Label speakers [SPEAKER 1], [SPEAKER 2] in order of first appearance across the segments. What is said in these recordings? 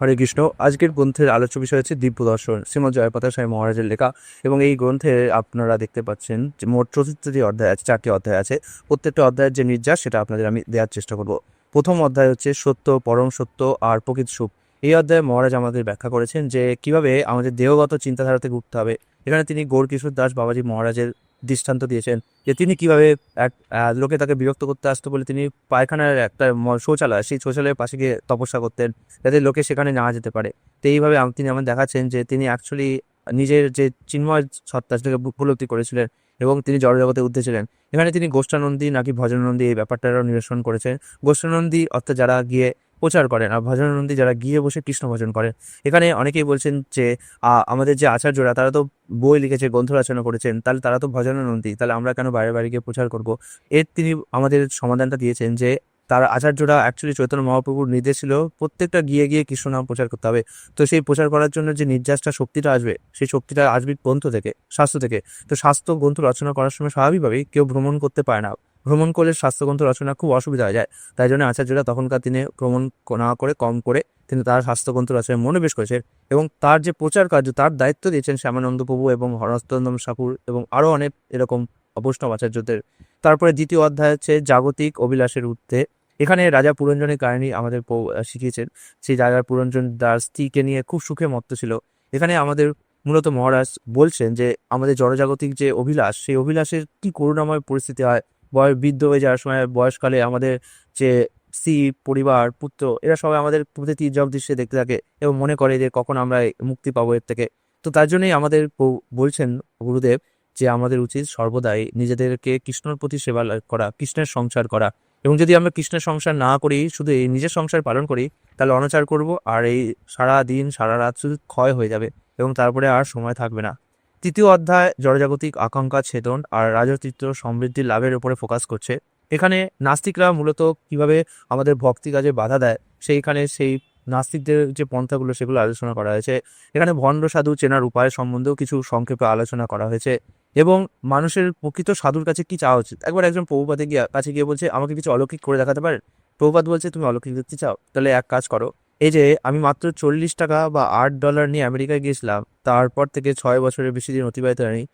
[SPEAKER 1] হরে কৃষ্ণ। আজকের গ্রন্থের আলোচ্য বিষয় হচ্ছে দিব্য দর্শন শ্রীমদ জয়পতা সাহেব মহারাজের লেখা এবং এই গ্রন্থে আপনারা দেখতে পাচ্ছেন যে মোট চতুর্থটি অধ্যায় আছে, চারটি অধ্যায় আছে। প্রত্যেকটা অধ্যায়ের যে নির্যাস সেটা আপনাদের আমি দেওয়ার চেষ্টা করব। প্রথম অধ্যায় হচ্ছে সত্য, পরম সত্য আর প্রকৃত সুখ। এই অধ্যায়ে মহারাজ আমাদের ব্যাখ্যা করেছেন যে কীভাবে আমাদের দেহগত চিন্তাধারা থেকে উঠতে হবে। এখানে তিনি গৌর কিশোর দাস বাবাজি মহারাজের দৃষ্টান্ত দিয়েছেন যে তিনি কীভাবে এক লোকে তাকে বিরক্ত করতে আসতো বলে তিনি পায়খানার একটা শৌচালয়, সেই শৌচালয়ের পাশে গিয়ে তপস্যা করতেন যাতে লোকে সেখানে না যেতে পারে। তো এইভাবে তিনি আমার দেখাচ্ছেন যে তিনি অ্যাকচুয়ালি নিজের যে চিন্ময় সত্তা সেটাকে উপলব্ধি করেছিলেন এবং তিনি জড়জগতে উঠেছিলেন এখানে তিনি গোষ্ঠানন্দী নাকি ভজনানন্দী এই ব্যাপারটারও নিরসন করেছেন। গোষ্ঠানন্দী অর্থাৎ যারা গিয়ে প্রচার করেন। আর ভজনানন্দী যারা গিয়ে বসে কৃষ্ণ ভজন করেন এখানে অনেকেই বলছেন যে আমাদের যে আচার্যরা, তারা তো বই লিখেছে, গ্রন্থ রচনা করেছেন, তাহলে তারা তো ভজনানন্দী তাহলে আমরা কেন বাইরে বাইরে গিয়ে প্রচার করব? এর তিনি আমাদের সমাধানটা দিয়েছেন যে, তার আচার্যরা অ্যাকচুয়ালি চৈতন্য মহাপ্রভুর নির্দেশ ছিল, প্রত্যেকটা গিয়ে গিয়ে কৃষ্ণ নাম প্রচার করতে হবে। তো সেই প্রচার করার জন্য যে নির্যাসটা শক্তিটা আসবে, সেই শক্তিটা আসবে গ্রন্থ থেকে, শাস্ত্র থেকে। তো শাস্ত্র, গ্রন্থ রচনা করার সময় স্বাভাবিকভাবেই কেউ ভ্রমণ করতে পারে না। ভ্রমণ করলে স্বাস্থ্যগ্রন্থ রচনা খুব অসুবিধা হয়ে যায়। তাই জন্য আচার্যরা তখনকার দিনে ভ্রমণ না করে কম করে তিনি তার স্বাস্থ্যগ্রন্থ রচনায় মনোবেশ করেছেন এবং তার যে প্রচার কার্য, তার দায়িত্ব দিয়েছেন শ্যামানন্দ প্রভু এবং হরস্তন্দম ঠাকুর এবং আরও অনেক এরকম বৈষ্ণব আচার্যদের। তারপরে দ্বিতীয় অধ্যায় হচ্ছে জাগতিক অভিলাষের ঊর্ধ্বে। এখানে রাজা পুরঞ্জনের কাহিনী আমাদের শিখিয়েছেন। সেই রাজা পুরঞ্জন তার স্ত্রীকে নিয়ে খুব সুখে মত্ত ছিল। এখানে আমাদের মূলত মহারাজ বলছেন যে আমাদের জড়জাগতিক যে অভিলাষ, সেই অভিলাষের কি করুণাময় পরিস্থিতি হয় বয়, বৃদ্ধ হয়ে যাওয়ার সময় বয়সকালে আমাদের যে স্ত্রী, পরিবার, পুত্র, এরা সবাই আমাদের প্রতি তীর্যক দৃশ্যে দেখতে থাকে এবং মনে করে যে কখন আমরা মুক্তি পাবো এর থেকে। তো তার জন্যই আমাদের বলছেন গুরুদেব যে আমাদের উচিত সর্বদাই নিজেদেরকে কৃষ্ণর প্রতি সেবা করা, কৃষ্ণের সংসার করা। এবং যদি আমরা কৃষ্ণের সংসার না করি, শুধু এই নিজের সংসার পালন করি, তাহলে অনাচার করব আর এই সারা দিন সারা রাত শুধু ক্ষয় হয়ে যাবে এবং তারপরে আর সময় থাকবে না। তৃতীয় অধ্যায় জড়জাগতিক আকাঙ্ক্ষা, ছেদন আর রাজতৃত্ব সমৃদ্ধি লাভের উপরে ফোকাস করছে। এখানে নাস্তিকরা মূলত কীভাবে আমাদের ভক্তি কাজে বাধা দেয়, সেইখানে সেই নাস্তিকদের যে পন্থাগুলো, সেগুলো আলোচনা করা হয়েছে। এখানে ভণ্ড সাধু চেনার উপায় সম্বন্ধেও কিছু সংক্ষেপে আলোচনা করা হয়েছে এবং মানুষের প্রকৃত সাধুর কাছে কি চাওয়া উচিত? একবার একজন প্রভুপাতে গিয়ে কাছে গিয়ে বলছে, আমাকে কিছু অলৌকিক করে দেখাতে পারেন প্রভুপাত বলছে, তুমি অলৌকিক দেখতে চাও, তাহলে এক কাজ করো। এই যে, আমি মাত্র চল্লিশ টাকা বা আট ডলার নিয়ে আমেরিকায় গিয়েছিলাম তারপর থেকে ছয় বছরের বেশি দিন অতিবাহিত হয়নি।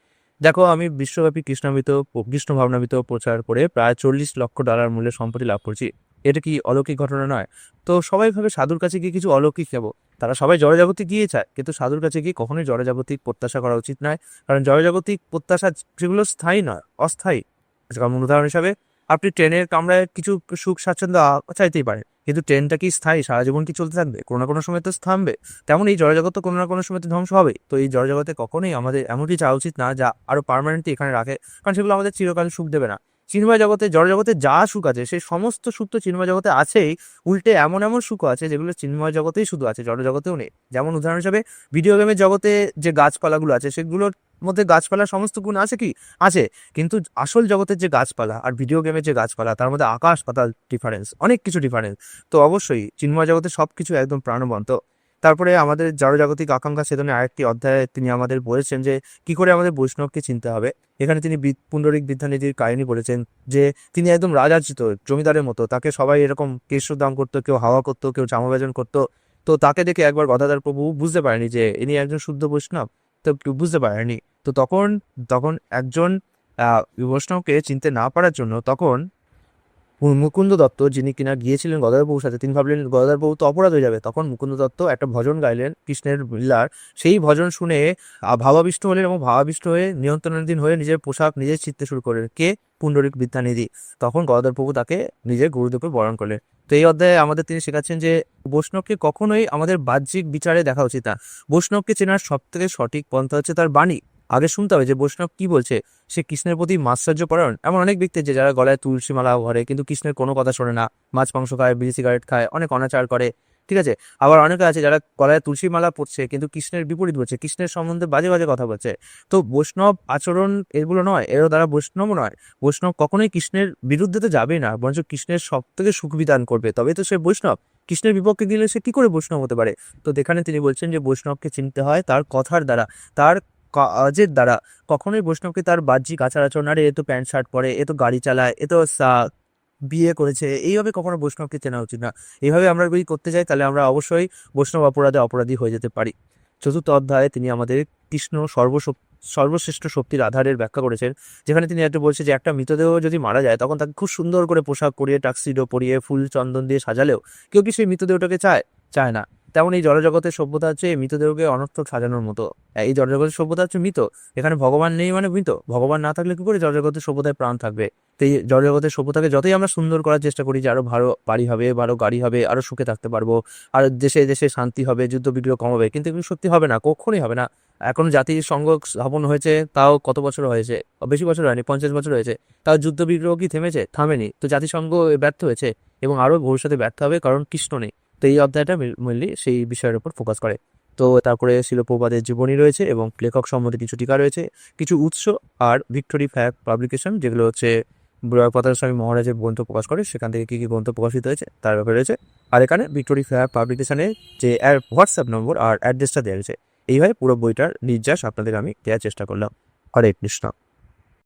[SPEAKER 1] দেখো, আমি বিশ্বব্যাপী কৃষ্ণামিত কৃষ্ণ ভাবনামিত প্রচার করে প্রায় চল্লিশ লক্ষ ডলার মূল্যের সম্পত্তি লাভ করছি। এটা কি অলৌকিক ঘটনা নয়? তো সবাই ভাবে সাধুর কাছে গিয়ে কিছু অলৌকিক নেব তারা সবাই জড়জাগতিক গিয়ে চায়, কিন্তু সাধুর কাছে গিয়ে কখনোই জড়জাগতিক প্রত্যাশা করা উচিত নয়। কারণ জড়জাগতিক প্রত্যাশা সেগুলো স্থায়ী নয়, অস্থায়ী। যেমন উদাহরণ হিসাবে আপনি ট্রেনের কামরায় কিছু সুখ স্বাচ্ছন্দ্য চাইতেই পারেন। কিন্তু ট্রেনটা কি স্থায়ী? সারা জীবন কি চলতে থাকবে? কোনো না কোনো সময় তো থামবে। তেমন এই জড়জগৎ তো কোনো না কোনো সময় তো ধ্বংস হবে তো এই জড়জগতে কখনোই আমাদের এমনটি চাওয়া উচিত না যা আরও পার্মানেন্টলি এখানে রাখে। কারণ সেগুলো আমাদের চিরকাল সুখ দেবে না। চিন্ময় জগতে, জড়জগতে যা সুখ আছে, সেই সমস্ত সুখ তো চিন্ময় জগতে আছেই। উল্টে এমন এমন সুখ আছে যেগুলো চিন্ময় জগতেই শুধু আছে জড় জগতেও নেই। যেমন উদাহরণ হিসাবে ভিডিও গেমের জগতে যে গাছপালাগুলো আছে, সেগুলোর মধ্যে গাছপালার সমস্ত গুণ আছে কি? আছে। কিন্তু আসল জগতের যে গাছপালা আর ভিডিও গেমের যে গাছপালা, তার মধ্যে আকাশ পাতাল ডিফারেন্স অনেক কিছু ডিফারেন্স তো অবশ্যই চিন্ময় জগতে সব কিছু একদম প্রাণবন্ত। তারপরে আমাদের জড়জাগতিক আকাঙ্ক্ষা সেদনে আরেকটি অধ্যায়ে তিনি আমাদের বলেছেন যে, কি করে আমাদের বৈষ্ণবকে চিনতে হবে? এখানে তিনি পুণ্ডরিক বিদ্যানিধির কাহিনী বলেছেন যে, তিনি একদম রাজার্জিত, জমিদারের মতো। তাকে সবাই এরকম কেশর দাম করতো, কেউ হাওয়া করতো, কেউ জামা বেজন করতো। তো তাকে দেখে একবার গদাধর প্রভু বুঝতে পারেনি যে, ইনি একজন শুদ্ধ বৈষ্ণব। তো কেউ বুঝতে পারেনি। তো তখন তখন একজন বৈষ্ণবকে চিনতে না পারার জন্য তখন মুকুন্দ দত্ত, যিনি কিনা গিয়েছিলেন গদাধর সাথে, তিনি ভাবলেন গদাধর বাবু তো অপরাধ হয়ে যাবে। তখন মুকুন্দ দত্ত একটা ভজন গাইলেন কৃষ্ণের লীলার। সেই ভজন শুনে ভাবাবিষ্ট হলেন এবং ভাবাবিষ্ট হয়ে নিয়ন্ত্রণাধীন হয়ে নিজের পোশাক, নিজের চিত্তে শুরু করলেন কে? পুণ্ডরিক বিদ্যানিধি। তখন গদাধর প্রভু তাকে নিজের গুরুদেবকে বরণ করলেন। তো এই অধ্যায়ে আমাদের তিনি শেখাচ্ছেন যে, বৈষ্ণবকে কখনোই আমাদের বাহ্যিক বিচারে দেখা উচিত না। বৈষ্ণবকে চেনার সব থেকে সঠিক পন্থা হচ্ছে তার বাণী। আগে শুনতে হবে যে বৈষ্ণব কি বলছে, সে কৃষ্ণের প্রতি মাৎসর্য পরায়ণ। এমন অনেক ব্যক্তি আছে যারা গলায় তুলসী মালা ভরে কিন্তু কৃষ্ণের কোনো কথা শোনে না, মাছ মাংস খায়, বিড়ি সিগারেট খায়, অনেক অনাচার করে, ঠিক আছে? আবার অনেকে আছে যারা গলায় তুলসী মালা পড়ছে কিন্তু কৃষ্ণের বিপরীত বলছে, কৃষ্ণের সম্বন্ধে বাজে বাজে কথা বলছে। তো বৈষ্ণব আচরণ এগুলো নয়, এর দ্বারা বৈষ্ণব নয়। বৈষ্ণব কখনোই কৃষ্ণের বিরুদ্ধে তো যাবেই না, বরঞ্চ কৃষ্ণের সব থেকে সুখ বিধান করবে। তবে তো সে বৈষ্ণব, কৃষ্ণের বিপক্ষে গেলে সে কি করে বৈষ্ণব হতে পারে? তো এখানে তিনি বলছেন যে বৈষ্ণবকে চিনতে হয় তার কথার দ্বারা, তার কাজের দ্বারা। কখনোই বৈষ্ণবকে তার বাহ্যিক আচার আচরণ আরে, এ তো প্যান্ট, শার্ট পরে, এ তো গাড়ি চালায়, এ তো বিয়ে করেছে, এইভাবে কখনো বৈষ্ণবকে চেনা উচিত না। এইভাবে আমরা যদি করতে যাই, তাহলে আমরা অবশ্যই বৈষ্ণব অপরাধে অপরাধী হয়ে যেতে পারি। চতুর্থ অধ্যায়ে তিনি আমাদের কৃষ্ণ সর্বশক সর্বশ্রেষ্ঠ শক্তির আধারের ব্যাখ্যা করেছেন, যেখানে তিনি একটা বলছে যে, একটা মৃতদেহ যদি মারা যায়, তখন তাকে খুব সুন্দর করে পোশাক পরিয়ে টাক্সিডো পরিয়ে, ফুল চন্দন দিয়ে সাজালেও কেউ কি সেই মৃতদেহটাকে চায়? চায় না। তেমন এই জড়জগতের সভ্যতা হচ্ছে এই মৃতদেহকে অনর্থক সাজানোর মতো। এই জড়জগতের সভ্যতা হচ্ছে মৃত। এখানে ভগবান নেই মানে মৃত। ভগবান না থাকলে কি করে জড়জগতের সভ্যতায় প্রাণ থাকবে? এই জড়জগতের সভ্যতাকে যতই আমরা সুন্দর করার চেষ্টা করি যে আরও ভালো বাড়ি হবে, ভালো গাড়ি হবে, আরও সুখে থাকতে পারব, আর দেশে দেশে শান্তি হবে, যুদ্ধ বিগ্রহ কমাবে, কিন্তু এগুলো সত্যি হবে না, কখনোই হবে না। এখন জাতির সংঘ স্থাপন হয়েছে, তাও কত বছর হয়েছে? বেশি বছর হয়নি, পঞ্চাশ বছর হয়েছে। তাও যুদ্ধ বিগ্রহ কি থেমেছে? থামেনি। তো জাতিসংঘ ব্যর্থ হয়েছে এবং আরও ভবিষ্যতে ব্যর্থ হবে কারণ কৃষ্ণ নেই। তো এই অধ্যায়টা মেনলি সেই বিষয়ের উপর ফোকাস করে। তো তারপরে শিলপ্রপাদের জীবনী রয়েছে এবং লেখক সম্বন্ধে কিছু টিকা রয়েছে, কিছু উৎস আর ভিক্টোরি ফ্যাক পাবলিকেশন, যেগুলো হচ্ছে পতাকা স্বামী মহারাজের গ্রন্থ প্রকাশ করে, সেখান থেকে কী কী গ্রন্থ প্রকাশিত হয়েছে, তার ব্যাপারে রয়েছে। আর এখানে ভিক্টোরি ফ্যাক পাবলিকেশনের যে হোয়াটসঅ্যাপ নম্বর আর অ্যাড্রেসটা দেওয়া রয়েছে। এইভাবে পুরো বইটার নির্যাস আপনাদের আমি দেওয়ার চেষ্টা করলাম। হরে কৃষ্ণ।